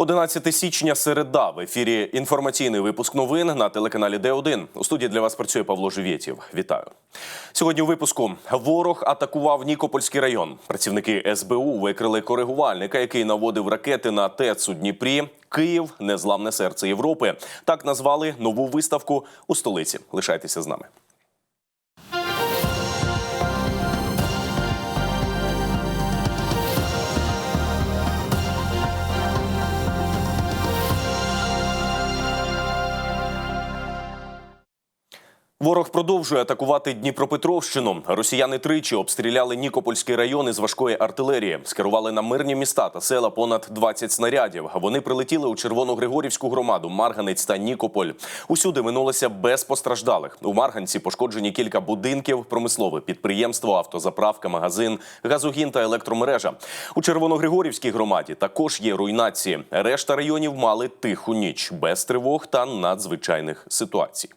11 січня середа в ефірі інформаційний випуск новин на телеканалі Д1. У студії для вас працює Павло Живєтів. Вітаю. Сьогодні у випуску ворог атакував Нікопольський район. Працівники СБУ викрили коригувальника, який наводив ракети на ТЕЦ у Дніпрі. Київ незламне серце Європи. Так назвали нову виставку у столиці. Лишайтеся з нами. Ворог продовжує атакувати Дніпропетровщину. Росіяни тричі обстріляли Нікопольський район із важкої артилерії. Скерували на мирні міста та села понад 20 снарядів. Вони прилетіли у Червоногригорівську громаду, Марганець та Нікополь. Усюди минулося без постраждалих. У Марганці пошкоджені кілька будинків, промислове підприємство, автозаправка, магазин, газогін та електромережа. У Червоногригорівській громаді також є руйнації. Решта районів мали тиху ніч без тривог та надзвичайних ситуацій.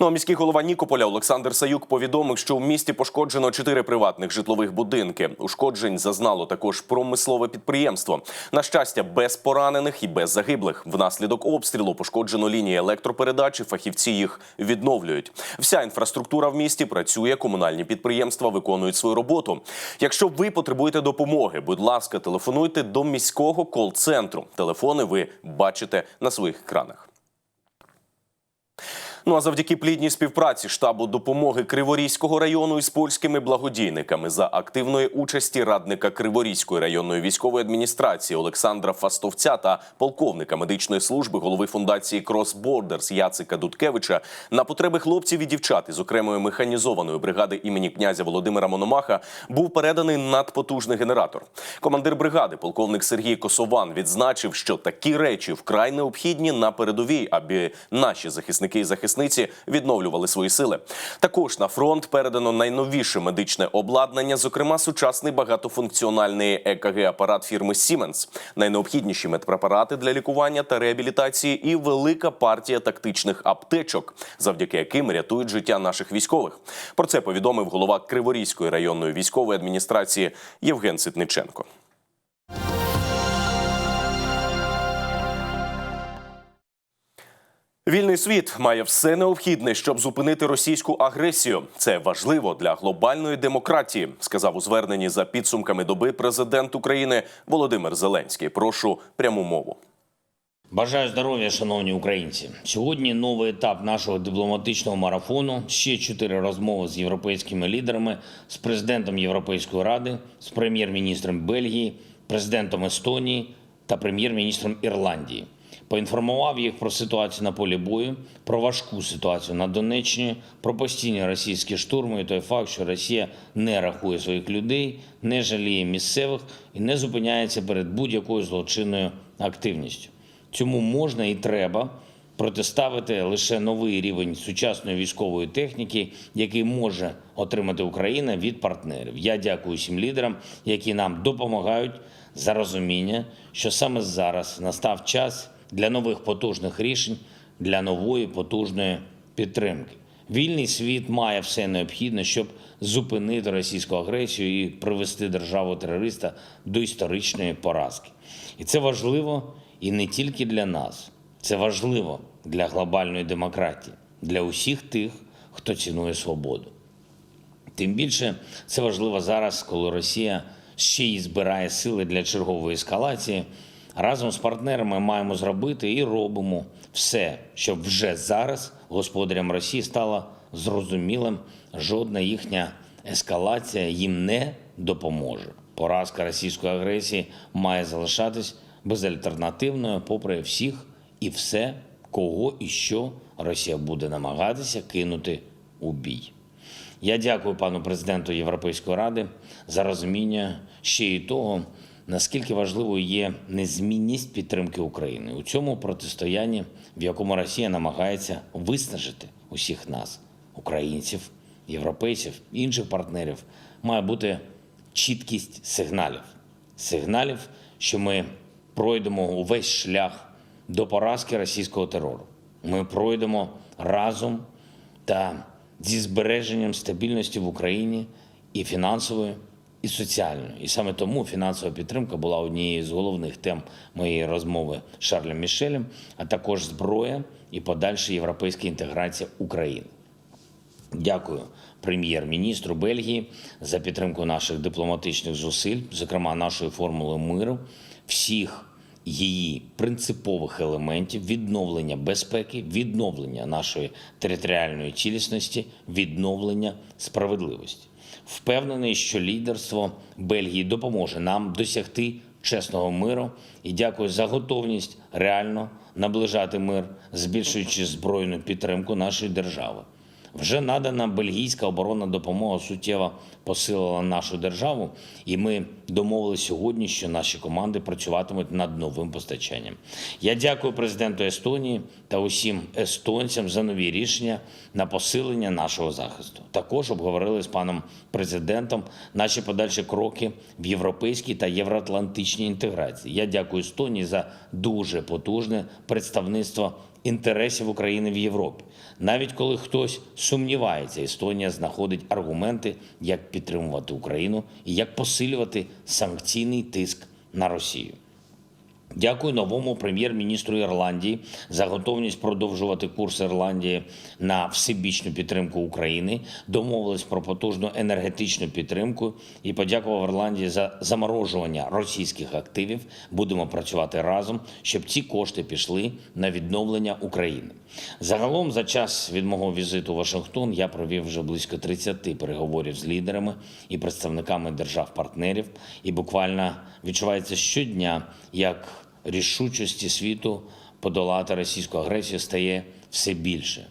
Ну а міський голова Нікополя Олександр Саюк повідомив, що в місті пошкоджено чотири приватних житлових будинки. Ушкоджень зазнало також промислове підприємство. На щастя, без поранених і без загиблих. Внаслідок обстрілу пошкоджено лінії електропередачі. Фахівці їх відновлюють. Вся інфраструктура в місті працює. Комунальні підприємства виконують свою роботу. Якщо ви потребуєте допомоги, будь ласка, телефонуйте до міського кол-центру. Телефони ви бачите на своїх екранах. Ну а завдяки плідній співпраці штабу допомоги Криворізького району із польськими благодійниками за активної участі радника Криворізької районної військової адміністрації Олександра Фастовця та полковника медичної служби голови фундації Cross Borders Яцика Дудкевича на потреби хлопців і дівчат із окремої механізованої бригади імені князя Володимира Мономаха був переданий надпотужний генератор. Командир бригади, полковник Сергій Косован, відзначив, що такі речі вкрай необхідні на передовій, аби наші захисники і захисниці відновлювали свої сили. Також на фронт передано найновіше медичне обладнання, зокрема сучасний багатофункціональний ЕКГ-апарат фірми Siemens, найнеобхідніші медпрепарати для лікування та реабілітації і велика партія тактичних аптечок, завдяки яким рятують життя наших військових. Про це повідомив голова Криворізької районної військової адміністрації Євген Ситниченко. Вільний світ має все необхідне, щоб зупинити російську агресію. Це важливо для глобальної демократії, сказав у зверненні за підсумками доби президент України Володимир Зеленський. Прошу пряму мову. Бажаю здоров'я, шановні українці. Сьогодні новий етап нашого дипломатичного марафону. Ще чотири розмови з європейськими лідерами, з президентом Європейської ради, з прем'єр-міністром Бельгії, президентом Естонії та прем'єр-міністром Ірландії. Поінформував їх про ситуацію на полі бою, про важку ситуацію на Донеччині, про постійні російські штурми і той факт, що Росія не рахує своїх людей, не жаліє місцевих і не зупиняється перед будь-якою злочинною активністю. Цьому можна і треба протиставити лише новий рівень сучасної військової техніки, який може отримати Україна від партнерів. Я дякую всім лідерам, які нам допомагають за розуміння, що саме зараз настав час для нових потужних рішень, для нової потужної підтримки. Вільний світ має все необхідне, щоб зупинити російську агресію і привести державу терориста до історичної поразки. І це важливо і не тільки для нас, це важливо для глобальної демократії, для усіх тих, хто цінує свободу. Тим більше це важливо зараз, коли Росія ще й збирає сили для чергової ескалації. Разом з партнерами маємо зробити і робимо все, щоб вже зараз господарям Росії стало зрозумілим, жодна їхня ескалація їм не допоможе. Поразка російської агресії має залишатись безальтернативною, попри всіх і все, кого і що Росія буде намагатися кинути у бій. Я дякую пану президенту Європейської ради за розуміння ще й того, наскільки важливою є незмінність підтримки України у цьому протистоянні, в якому Росія намагається виснажити усіх нас, українців, європейців, інших партнерів, має бути чіткість сигналів, сигналів, що ми пройдемо увесь шлях до поразки російського терору. Ми пройдемо разом та зі збереженням стабільності в Україні і фінансової, і соціальною. І саме тому фінансова підтримка була однією з головних тем моєї розмови з Шарлем Мішелем, а також зброя і подальша європейська інтеграція України. Дякую прем'єр-міністру Бельгії за підтримку наших дипломатичних зусиль, зокрема нашої формули миру, всіх її принципових елементів відновлення безпеки, відновлення нашої територіальної цілісності, відновлення справедливості. Впевнений, що лідерство Бельгії допоможе нам досягти чесного миру і дякую за готовність реально наближати мир, збільшуючи збройну підтримку нашої держави. Вже надана бельгійська оборонна допомога суттєво посилила нашу державу, і ми домовилися сьогодні, що наші команди працюватимуть над новим постачанням. Я дякую президенту Естонії та усім естонцям за нові рішення на посилення нашого захисту. Також обговорили з паном президентом наші подальші кроки в європейській та євроатлантичній інтеграції. Я дякую Естонії за дуже потужне представництво інтересів України в Європі. Навіть коли хтось сумнівається, Естонія знаходить аргументи, як підтримувати Україну і як посилювати санкційний тиск на Росію. Дякую новому прем'єр-міністру Ірландії за готовність продовжувати курс Ірландії на всебічну підтримку України. Домовились про потужну енергетичну підтримку і подякував Ірландії за заморожування російських активів. Будемо працювати разом, щоб ці кошти пішли на відновлення України. Загалом, за час від мого візиту у Вашингтон, я провів вже близько 30 переговорів з лідерами і представниками держав-партнерів, і буквально відчувається щодня, як рішучості світу подолати російську агресію стає все більше.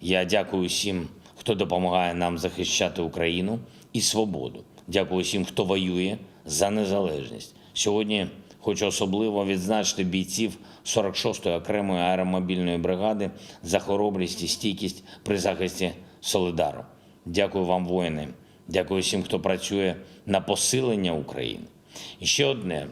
Я дякую всім, хто допомагає нам захищати Україну і свободу. Дякую всім, хто воює за незалежність. Сьогодні хочу особливо відзначити бійців 46-ї окремої аеромобільної бригади за хоробрість і стійкість при захисті Солидару. Дякую вам, воїни. Дякую всім, хто працює на посилення України. І ще одне.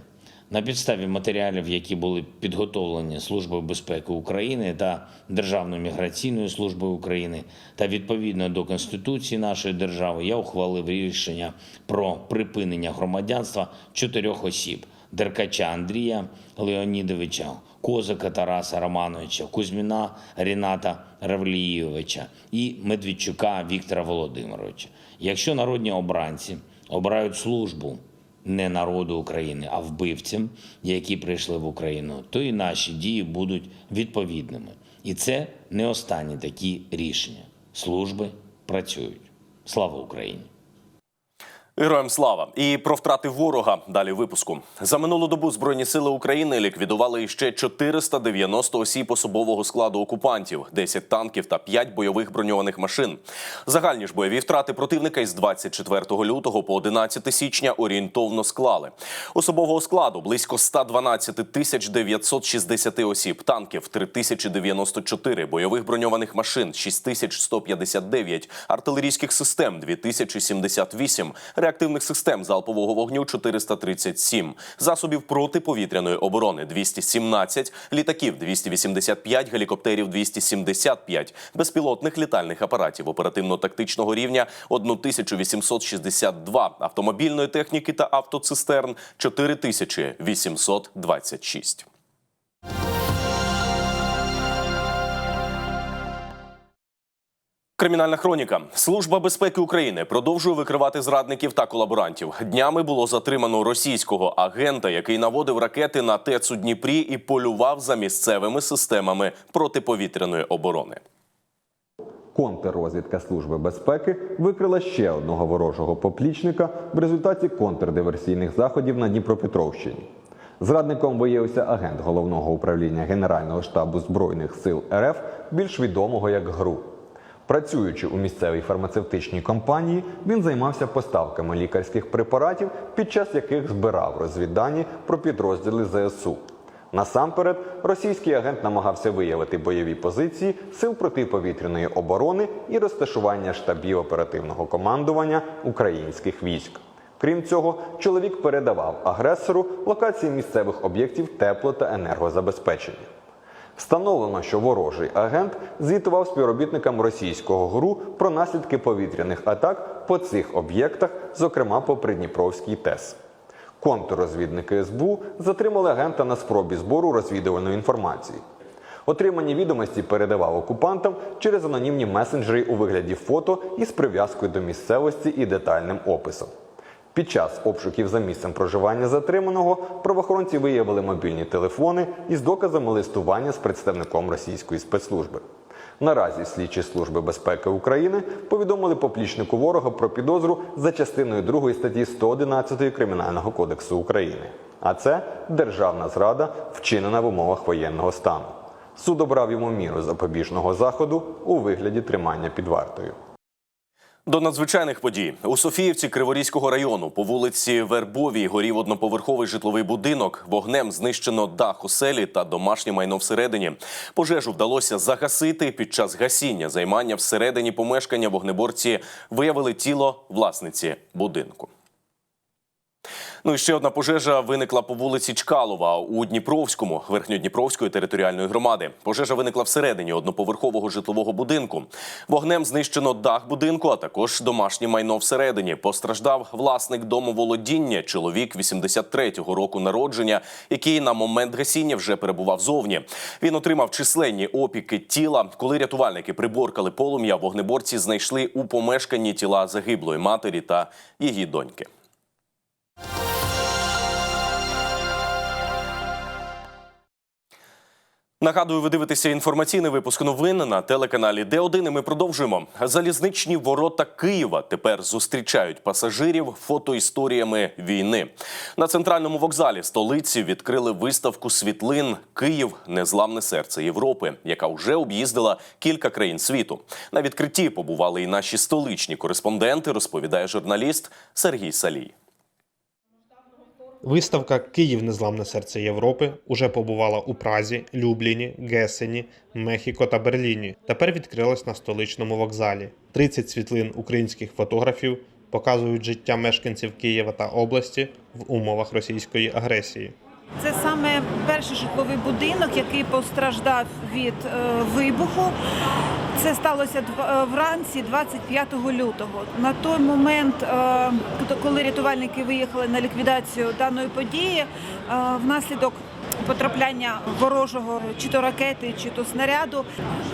На підставі матеріалів, які були підготовлені Службою безпеки України та Державною міграційною службою України, та відповідно до Конституції нашої держави, я ухвалив рішення про припинення громадянства чотирьох осіб: Деркача Андрія Леонідовича, Козака Тараса Романовича, Кузьміна Ріната Равлієвича і Медведчука Віктора Володимировича. Якщо народні обранці обирають службу не народу України, а вбивцям, які прийшли в Україну, то і наші дії будуть відповідними. І це не останні такі рішення. Служби працюють. Слава Україні! Героям слава і про втрати ворога. Далі випуску за минулу добу збройні сили України ліквідували іще 490 осіб особового складу окупантів, 10 танків та 5 бойових броньованих машин. Загальні ж бойові втрати противника із 24 лютого по 11 січня орієнтовно склали. Особового складу близько 112 тисяч 960 осіб, танків 3094, бойових броньованих машин 6159, артилерійських систем 2078, реактивних систем залпового вогню 437, засобів протиповітряної оборони 217, літаків 285, гелікоптерів 275, безпілотних літальних апаратів оперативно-тактичного рівня 1862, автомобільної техніки та автоцистерн 4826. Кримінальна хроніка. Служба безпеки України продовжує викривати зрадників та колаборантів. Днями було затримано російського агента, який наводив ракети на ТЕЦ у Дніпрі і полював за місцевими системами протиповітряної оборони. Контррозвідка Служби безпеки викрила ще одного ворожого поплічника в результаті контрдиверсійних заходів на Дніпропетровщині. Зрадником виявився агент головного управління Генерального штабу Збройних сил РФ, більш відомого як ГРУ. Працюючи у місцевій фармацевтичній компанії, він займався поставками лікарських препаратів, під час яких збирав розвіддані про підрозділи ЗСУ. Насамперед, російський агент намагався виявити бойові позиції сил протиповітряної оборони і розташування штабів оперативного командування українських військ. Крім цього, чоловік передавав агресору локації місцевих об'єктів тепло та енергозабезпечення. Встановлено, що ворожий агент звітував співробітникам російського ГРУ про наслідки повітряних атак по цих об'єктах, зокрема по Придніпровській ТЕС. Контррозвідники СБУ затримали агента на спробі збору розвідувальної інформації. Отримані відомості передавав окупантам через анонімні месенджери у вигляді фото із прив'язкою до місцевості і детальним описом. Під час обшуків за місцем проживання затриманого правоохоронці виявили мобільні телефони із доказами листування з представником російської спецслужби. Наразі слідчі служби безпеки України повідомили поплічнику ворога про підозру за частиною 2 статті 111 Кримінального кодексу України. А це державна зрада, вчинена в умовах воєнного стану. Суд обрав йому міру запобіжного заходу у вигляді тримання під вартою. До надзвичайних подій у Софіївці Криворізького району по вулиці Вербовій горів одноповерховий житловий будинок. Вогнем знищено дах оселі та домашнє майно всередині. Пожежу вдалося загасити під час гасіння займання всередині помешкання. Вогнеборці виявили тіло власниці будинку. Ну і ще одна пожежа виникла по вулиці Чкалова у Дніпровському верхньодніпровської територіальної громади. Пожежа виникла всередині одноповерхового житлового будинку. Вогнем знищено дах будинку, а також домашнє майно всередині. Постраждав власник домоволодіння, чоловік 83-го року народження, який на момент гасіння вже перебував зовні. Він отримав численні опіки тіла. Коли рятувальники приборкали полум'я, вогнеборці знайшли у помешканні тіла загиблої матері та її доньки. Нагадую, ви дивитеся інформаційний випуск новин на телеканалі Д1. І ми продовжуємо. Залізничні ворота Києва тепер зустрічають пасажирів фотоісторіями війни. На центральному вокзалі столиці відкрили виставку світлин Київ незламне серце Європи, яка вже об'їздила кілька країн світу. На відкритті побували і наші столичні кореспонденти. Розповідає журналіст Сергій Салій. Виставка Київ незламне серце Європи уже побувала у Празі, Любліні, Гесені, Мехіко та Берліні. Тепер відкрилась на столичному вокзалі. 30 світлин українських фотографів показують життя мешканців Києва та області в умовах російської агресії. Це саме перший житловий будинок, який постраждав від е, вибуху. Це сталося е, вранці 25 лютого. На той момент, е, коли рятувальники виїхали на ліквідацію даної події, е, внаслідок потрапляння ворожого чи то ракети, чи то снаряду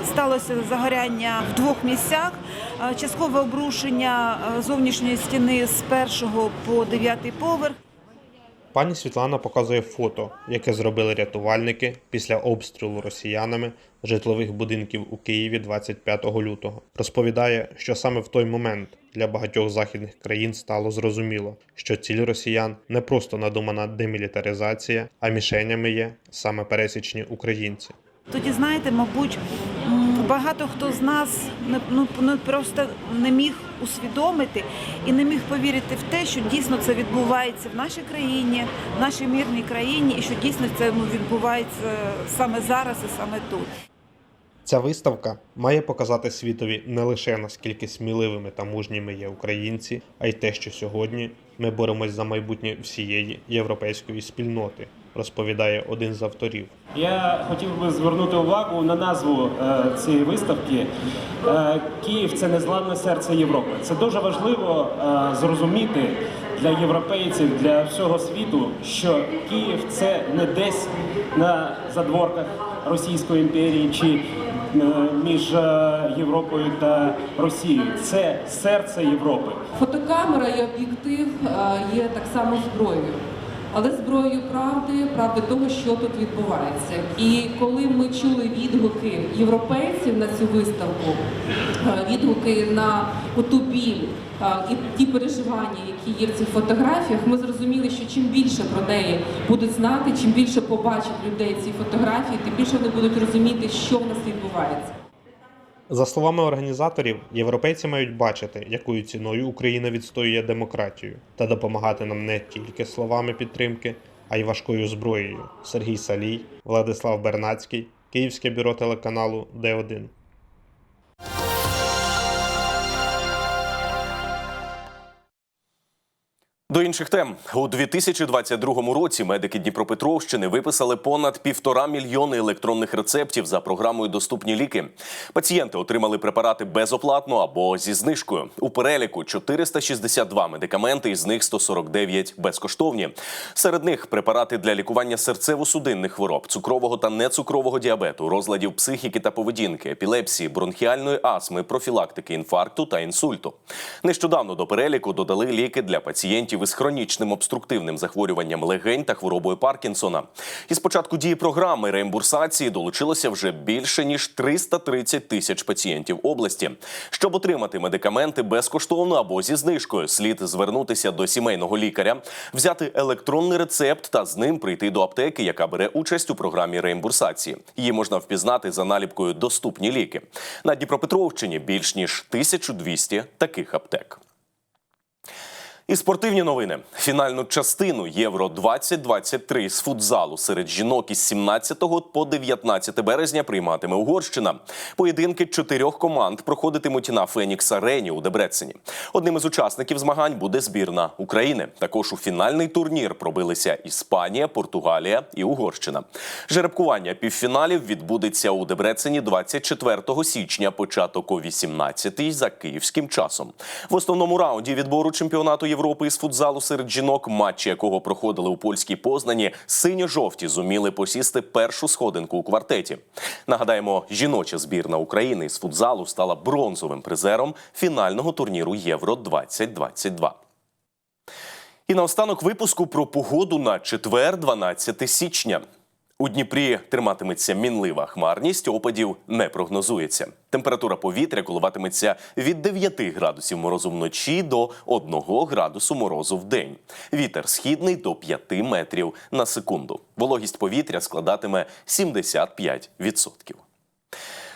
сталося загоряння в двох місцях. Часткове обрушення зовнішньої стіни з першого по дев'ятий поверх. Пані Світлана показує фото, яке зробили рятувальники після обстрілу росіянами житлових будинків у Києві 25 лютого. Розповідає, що саме в той момент для багатьох західних країн стало зрозуміло, що ціль росіян не просто надумана демілітаризація, а мішенями є саме пересічні українці. Тоді, знаєте, мабуть, багато хто з нас ну, ну, просто не міг усвідомити і не міг повірити в те, що дійсно це відбувається в нашій країні, в нашій мирній країні, і що дійсно це ну, відбувається саме зараз і саме тут. Ця виставка має показати світові не лише наскільки сміливими та мужніми є українці, а й те, що сьогодні ми боремось за майбутнє всієї європейської спільноти, розповідає один з авторів. Я хотів би звернути увагу на назву е, цієї виставки. Е, Київ це незламне серце Європи. Це дуже важливо е, зрозуміти для європейців, для всього світу, що Київ це не десь на задворках Російської імперії чи між Європою та Росією. Це серце Європи. Фотокамера і об'єктив є так само зброєю, але зброєю правди, правди того, що тут відбувається. І коли ми чули відгуки європейців на цю виставку, е, відгуки на ту біль е, і ті переживання, які є в цих фотографіях, ми зрозуміли, що чим більше про неї будуть знати, чим більше побачать людей ці фотографії, тим більше вони будуть розуміти, що в нас відбувається. За словами організаторів, європейці мають бачити, якою ціною Україна відстоює демократію, та допомагати нам не тільки словами підтримки, а й важкою зброєю. Сергій Салій, Владислав Бернацький, Київське бюро телеканалу Д1. До інших тем у 2022 році медики Дніпропетровщини виписали понад півтора мільйони електронних рецептів за програмою Доступні ліки. Пацієнти отримали препарати безоплатно або зі знижкою. У переліку 462 медикаменти, із них 149 безкоштовні. Серед них препарати для лікування серцево-судинних хвороб, цукрового та нецукрового діабету, розладів психіки та поведінки, епілепсії, бронхіальної астми, профілактики інфаркту та інсульту. Нещодавно до переліку додали ліки для пацієнтів із хронічним обструктивним захворюванням легень та хворобою Паркінсона. Із початку дії програми реімбурсації долучилося вже більше ніж 330 тисяч пацієнтів області. Щоб отримати медикаменти безкоштовно або зі знижкою, слід звернутися до сімейного лікаря, взяти електронний рецепт та з ним прийти до аптеки, яка бере участь у програмі реімбурсації. Її можна впізнати за наліпкою Доступні ліки. На Дніпропетровщині більш ніж 1200 таких аптек. І спортивні новини. Фінальну частину Євро 2023 з футзалу серед жінок із 17 по 19 березня прийматиме Угорщина. Поєдинки чотирьох команд проходитимуть на Фенікс Арені у Дебрецені. Одним із учасників змагань буде збірна України. Також у фінальний турнір пробилися Іспанія, Португалія і Угорщина. Жеребкування півфіналів відбудеться у Дебрецені 24 січня, початок о 18 за київським часом. В основному раунді відбору чемпіонату Європи із футзалу серед жінок, матчі якого проходили у польській Познані, синьо-жовті зуміли посісти першу сходинку у квартеті. Нагадаємо, жіноча збірна України із футзалу стала бронзовим призером фінального турніру Євро 2022. І наостанок випуску про погоду на четвер, 12 січня. У Дніпрі триматиметься мінлива хмарність, опадів не прогнозується. Температура повітря коливатиметься від 9 градусів морозу вночі до 1 градусу морозу в день. Вітер східний до 5 метрів на секунду. Вологість повітря складатиме 75%.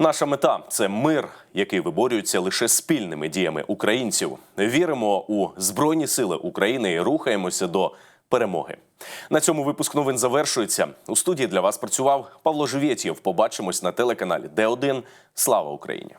Наша мета це мир, який виборюється лише спільними діями українців. Віримо у збройні сили України і рухаємося до перемоги. На цьому випуск новин завершується. У студії для вас працював Павло Живєтєв. Побачимось на телеканалі Д1. Слава Україні!